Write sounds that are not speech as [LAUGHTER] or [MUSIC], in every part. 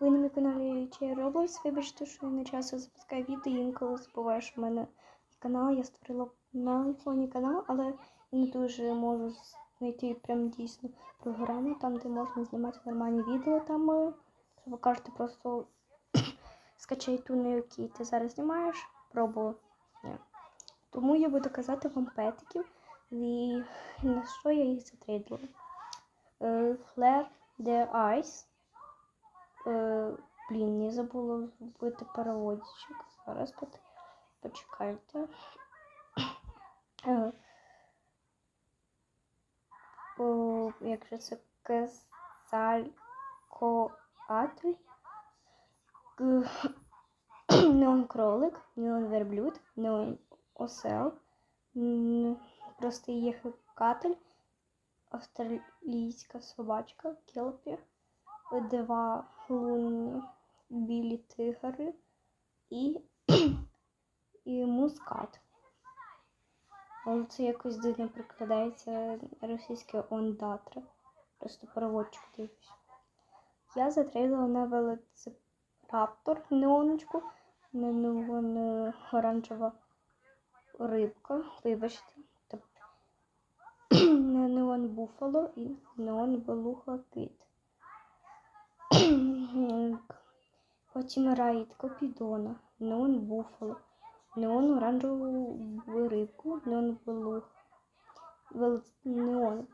Ви на мій каналі Чай Роблокс. Вибачте, що я не часто запускаю відео, інколи забуваю, що в мене канал. Я створила на айфоні канал, але не дуже можу знайти прям дійсно програму, там, де можна знімати нормальні відео. Там е, ви кажете просто [COUGHS] скачай ту, на якій ти зараз знімаєш, пробував. Ні. Тому я буду казати вам петиків і на що я їх затрейдила. Е, Flare the Ice. Е, Блін, я забула зробити переводчик. Зараз поч- почекайте. [COUGHS] Е, о, як же це Кесалькоатль. [COUGHS] Неон кролик, неон верблюд, неон осел, простий єхикатель, австралійська собачка, келпі, два лунні білі тигри і, [CLEARS THROAT] і мускат. Але це якось дивно прикладається російське ондатра. Просто переводчик дивлюсь. Я затрейдила на велоцираптор неоночку, неон е, оранжева рибка, вибачте, тобто [CLEARS THROAT] неон буфало і неон белуха кит. Потім райд копідона, неон буфало, неон оранжеву рибку, неон белух, вел- неон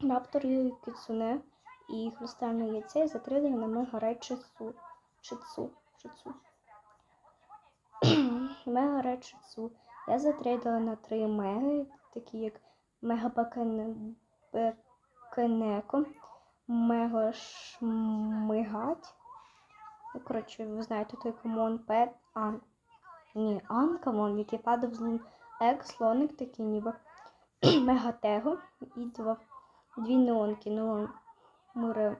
раптор кіцуне і хрустальне яйце затридали на мега райд шицу. Шицу. Шицу. [CLEARS THROAT] Мега райд шицу. Я затрейдила на три меги, такі як Мега Бакен- Бекенеко, Мега Шмигать. Ну, коротше, ви знаєте, той комон Пет Ан. Ні, Анкамон, який падав з лун. Ек, слоник такий ніби. [CLEARS THROAT] Мегатего і два, дві неонки. Неон муре,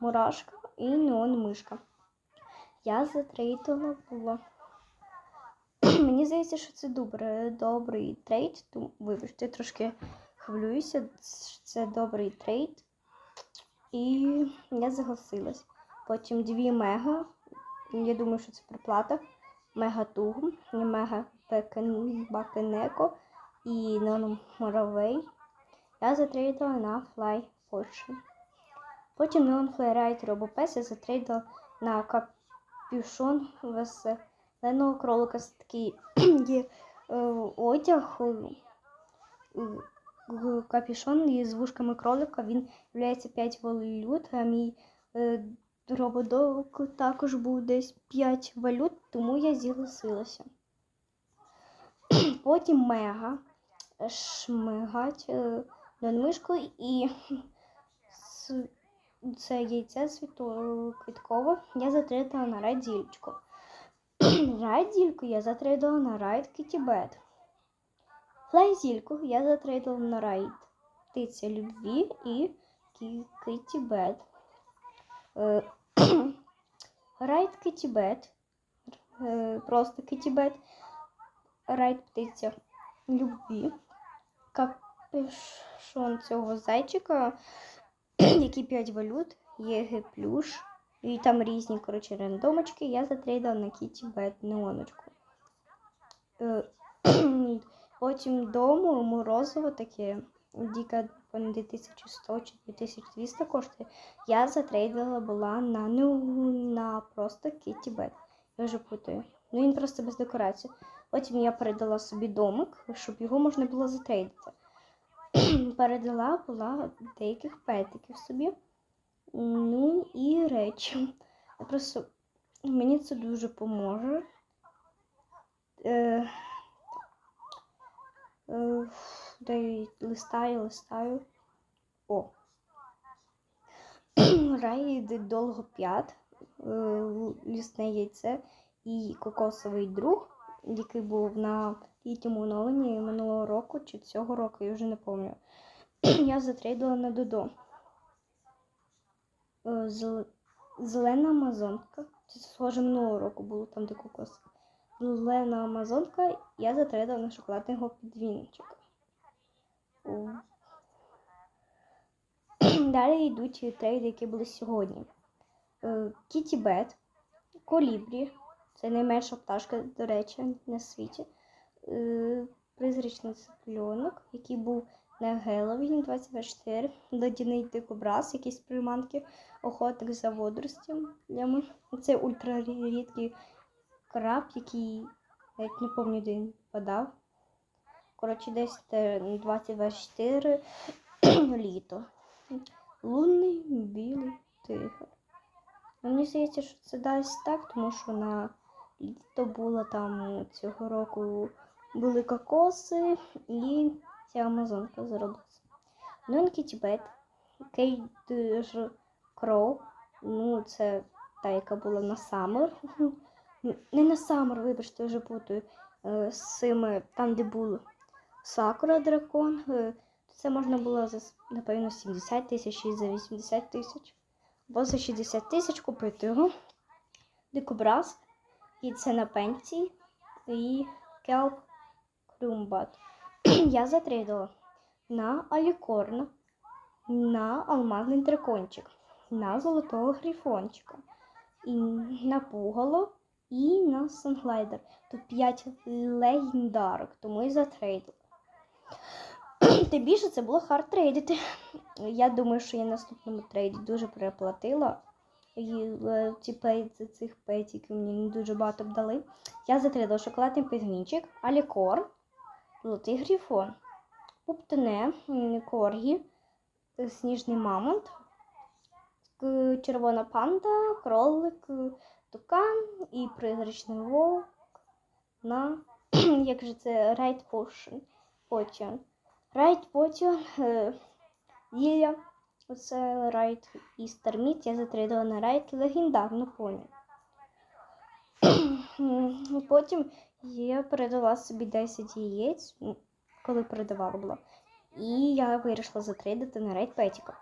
мурашка і неон мишка. Я затрейдила було. [CLEARS THROAT] Мені здається, що це добре, добрий трейд. Вибачте, трошки хвилююся. Це добрий трейд. І я загласилась. Потім дві мега. Я думаю, що це приплата. Мега тугу, мега бакенеко і моровей. Я затрейдила на Fly Fortune. Потім неон Флайрайт робопес я затрейдила на капюшон веселеного кролика. Це такий [CLEARS THROAT] є е, одяг, е, капюшон із вушками кролика. Він є 5 валют, а мій е, рободок також був десь 5 валют, тому я зігласилася. Потім мега шмигать е, над мишкою і це яйце світоквіткове я затридала на райдільчку. [CLEARS THROAT] Райдільку я затридала на райд Кітібет. Флайзільку я затридала на райд Птиця Любві і Кі- Кітібет. Е, [CLEARS THROAT] Райд Кітібет. Е, Просто Кітібет. Райд Птиця Любві. Капюшон цього зайчика [CLEARS THROAT] які 5 валют, ЄГ плюш. І там різні, коротше, рандомочки. Я затрейдила на Кіті Бет неоночку. [CLEARS THROAT] Потім дому морозиво таке. Діка 2100 чи 2200 коштує. Я затрейдила була на на просто Кіті Бет. Я вже путаю. Ну він просто без декорації. Потім я передала собі домик, щоб його можна було затрейдити [CLEARS THROAT] передала була деяких петиків собі. Ну і речі. Просто мені це дуже поможе. Е, дай листаю, листаю. О. [CLEARS THROAT] Райд довгоп'ят, е, лісне яйце і кокосовий друг, який був на літньому оновленні минулого року чи цього року, я вже не пам'ятаю. [CLEARS THROAT] Я затрейдила на Додо. Е, Зелена амазонка. Це схоже минулого року було там, де кокос. Зелена амазонка, я затрейдила на шоколадного підвінчика. О. [CLEARS THROAT] Далі йдуть трейди, які були сьогодні. е, Кіті Бет, Колібрі, це найменша пташка, до речі, на світі. Е, Призрачний цыпленок, який був на Геловін 24, ледяний дикобраз, якісь приманки, охотник за водоростями. Це ультрарідкий краб, який навіть не пам'ятаю, де він подав. Коротше, десь те 2024 [CLEARS THROAT] літо. Лунний білий тигр. Ну, Мені здається, що це десь так, тому що на літо було там цього року були кокоси і ця амазонка заробилася. Нонкі Тібет, Кейдж Кроу, ну це та, яка була на Саммер. Не на Саммер, вибачте, вже путаю. е, З цими, там, де був Сакура дракон. е, Це можна було за, напевно, 70 тисяч і за 80 тисяч. Або за 60 тисяч купити його. Дикобраз. І це на пенсії. І келп Крумбат. [CLEARS THROAT] Я затрейдила на Алікорна, на алмазний дракончик, на золотого грифончика, і на пугало, і на санглайдер. Тут 5 легендарок, тому і затрейдила. [CLEARS THROAT] Тим більше це було хард трейдити. Я думаю, що я наступному трейді дуже переплатила. І е, ці пейці цих пейтиків мені не дуже багато б дали. Я затрейдила шоколадний пінгвінчик, алікор, золотий грифон, пуптене, коргі, сніжний мамонт, червона панда, кролик, тукан і призрачний вовк на [CLEARS THROAT] як же це Райт Potion. Райт Potion, е, оце Райт і Старміт, я затрейдила на Райт легендарну поні. [CLEARS THROAT] Потім я передала собі 10 яєць, коли передавала була. І я вирішила затрейдити на рейд Петіка.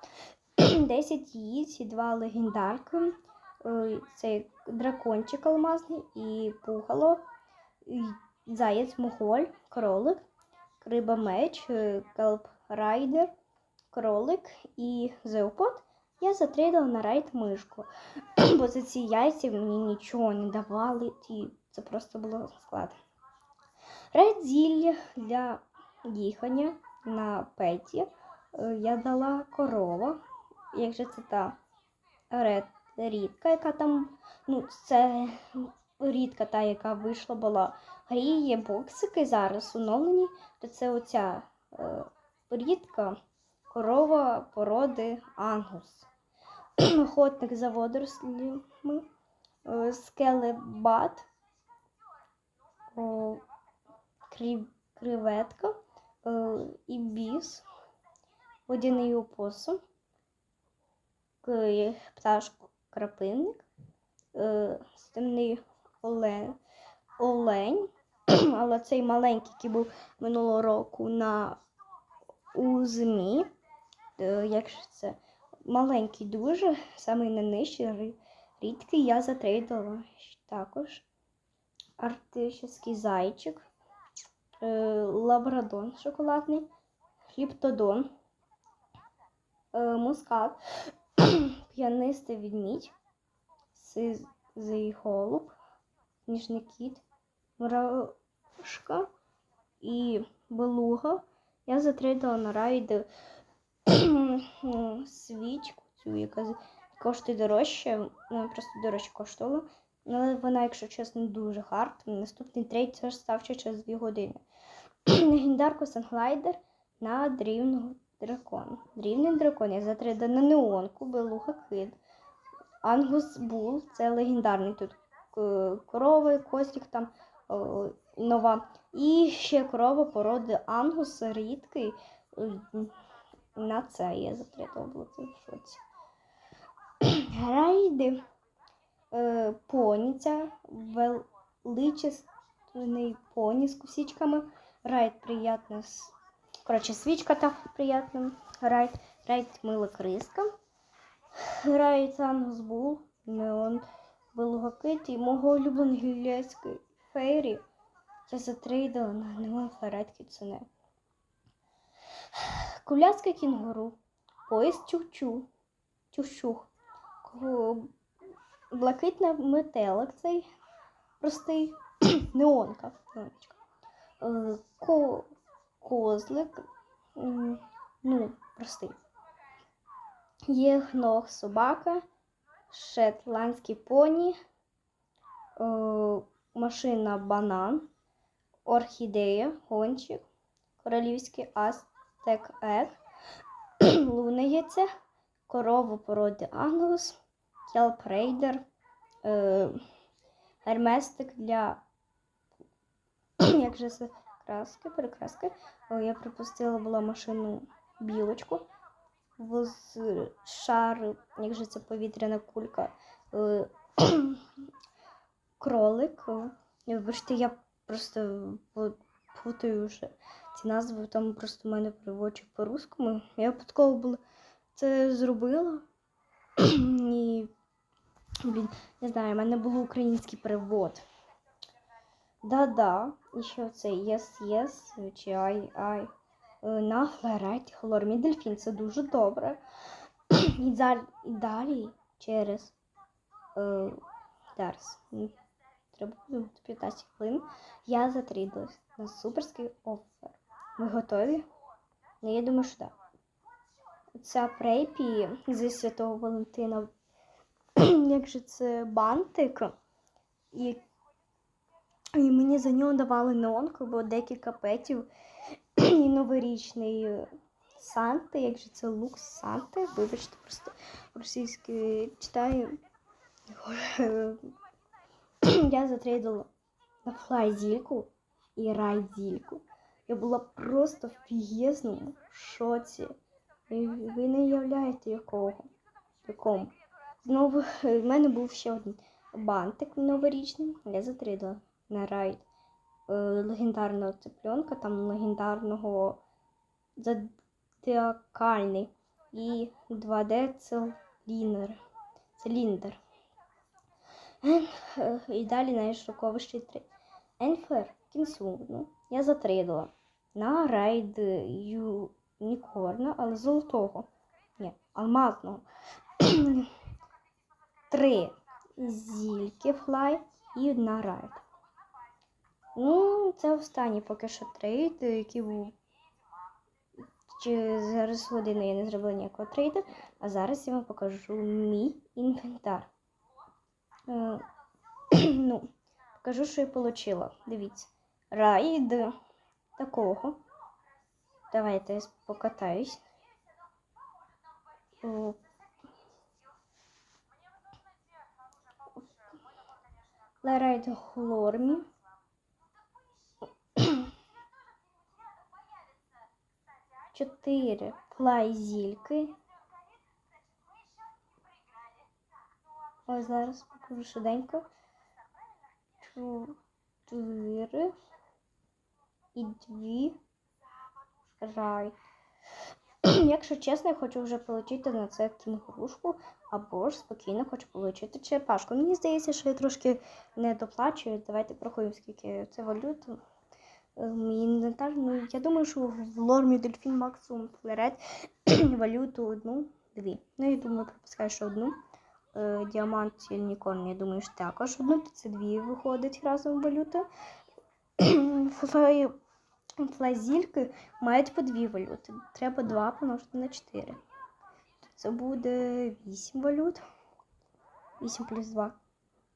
10 яєць і 2 легендарки. Е, Це дракончик алмазний і пугало, і заєць моголь, кролик, криба меч, е, келп кролик і зеопот. Я затрейдила на райд мишку. [CLEARS THROAT] Бо за ці яйця мені нічого не давали, і це просто було склад. Рейд зілля для їхання на петі. Е, Я дала корова. Як же це та ред, рідка, яка там, ну, це рідка та, яка вийшла була. В грі є боксики зараз оновлені, то це оця е, рідка корова породи ангус. [CLEARS THROAT] Охотник за водорослями, е, скелебат, креветка е, і біс, водяний опосум, к- крапинник, е, стемний олень, олень, [CLEARS THROAT] але цей маленький, який був минулого року на у змі, е, як ж це, маленький дуже, самий найнижчий, рідкий, я затрейдила також. Артистичний зайчик, е, лабрадон шоколадний, хліптодон, е, мускат, п'янистий відмідь, сизий голуб, ніжний кіт, мурашка і белуга. Я затрейдила на райди свічку, цю, яка коштує дорожче, вона просто дорожче коштувала. Але вона, якщо чесно, дуже хард. Наступний трейд теж став ще через 2 години. [CLEARS THROAT] Легендарку Санглайдер на дрівного дракона. Дрівний дракон я затрейдила на неонку, белуха кид. Ангус Бул, це легендарний тут е, корова, костік там нова. І ще корова породи Ангус рідкий. е, На це я затридала було це в шоці. [CLEARS THROAT] Райди е, поні, ця поні з кусічками. Райд приятна. Коротше, свічка та приятна. Райд, райд мила криска. Райд Ангус Бул, Неон, Белугакит і мого улюбленого гілляцький фейрі. Я затрейдила на Неон Ферет Кіцуне. Куляцьке кінгуру, поїзд чух-чу, чух-чух, блакитна метелик цей простий [CLEARS THROAT] неонка. Е, Ко, козлик, ну, простий. Єгног собака, шотландський поні, е, машина банан, орхідея, гончик, королівський астек ек, [CLEARS THROAT] луна яйце, корова породи ангус, келп рейдер, е, герместик для [CLEARS THROAT] як же це краски, перекраски. Я припустила була машину білочку. В шар, як же це повітряна кулька. е, [CLEARS THROAT] Кролик. Е, Вибачте, я просто путаю вже ці назви, там просто в мене переводчик по-русскому. Я випадково була це зробила. [CLEARS THROAT] І, блін, не знаю, в мене був український перевод. Да-да, і ще це yes, чи ай, ай. Е, На хлормі дельфін, це дуже добре. [CLEARS THROAT] І, далі, через е. Треба подумати 15 хвилин. Я затрідалась на суперський офер. Ми готові? Ну, я думаю, що так. Ця препі зі Святого Валентина. [CLEARS THROAT] Як же це бантик? І і мені за нього давали неонку, бо декілька петів і новорічний Санти, як же це лук Санти, вибачте, просто російською читаю. [CLEARS THROAT] Я затрейдила на флайзільку і райдільку. Я була просто в фігезному шоці. І Ви не уявляєте якого. Якому. Знову в мене був ще один бантик новорічний. Я затридала на райд е, легендарного цыпленка, там легендарного зодіакальний і 2D циліндр. Е, І далі найшоковіший три. Енфер кінсу. Ну, я затридала на райд юнікорна, але золотого. Ні, алмазного. [CLEARS THROAT] Три зільки флай і одна райд. Ну, це останній поки що трейд, який був. Чи зараз годину я не зробила ніякого трейду, а зараз я вам покажу мій інвентар. Е, [CLEARS THROAT] ну, покажу, що я отримала. Дивіться. Райд такого. Давайте я покатаюсь. О, Лерайд Хлормі. Чотири флайзільки. Ось зараз покажу швиденько. Чотири і дві рай. [CLEARS THROAT] Якщо чесно, я хочу вже отримати на це кінгурушку, або ж спокійно хочу отримати черепашку. Мені здається, що я трошки не доплачую. Давайте порахуємо, скільки це валют. Мій інвентар, ну, я думаю, що в лормі дельфін максимум флерет [CLEARS THROAT] валюту одну, дві. Ну, я думаю, пропускаю, що одну. Е, Діамант Юнікорн, я думаю, що також одну, то це дві виходить разом валюти. [CLEARS THROAT] Флай, флазільки мають по дві валюти. Треба два помножити на 4. Це буде 8 валют. 8 плюс 2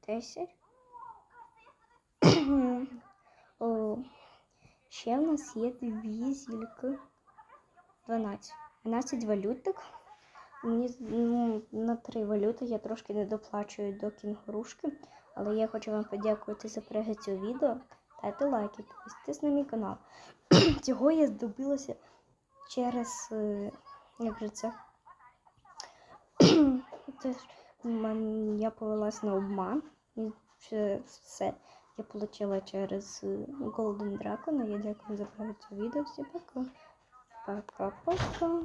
10. [CLEARS THROAT] Ще в нас є дві зільки. 12. 12 валюток. Мені ну, на три валюти я трошки не доплачую до кінгурушки, але я хочу вам подякувати за перегляд цього відео. Ставте лайки, підписуйтесь на мій канал. [CLEARS THROAT] Цього я здобилася через. е, Як же? Це [CLEARS THROAT] я повелась на обман. І все я отримала через е, Golden Dragon. Я дякую за перегляд цього відео. Всім пока. Пока-пока.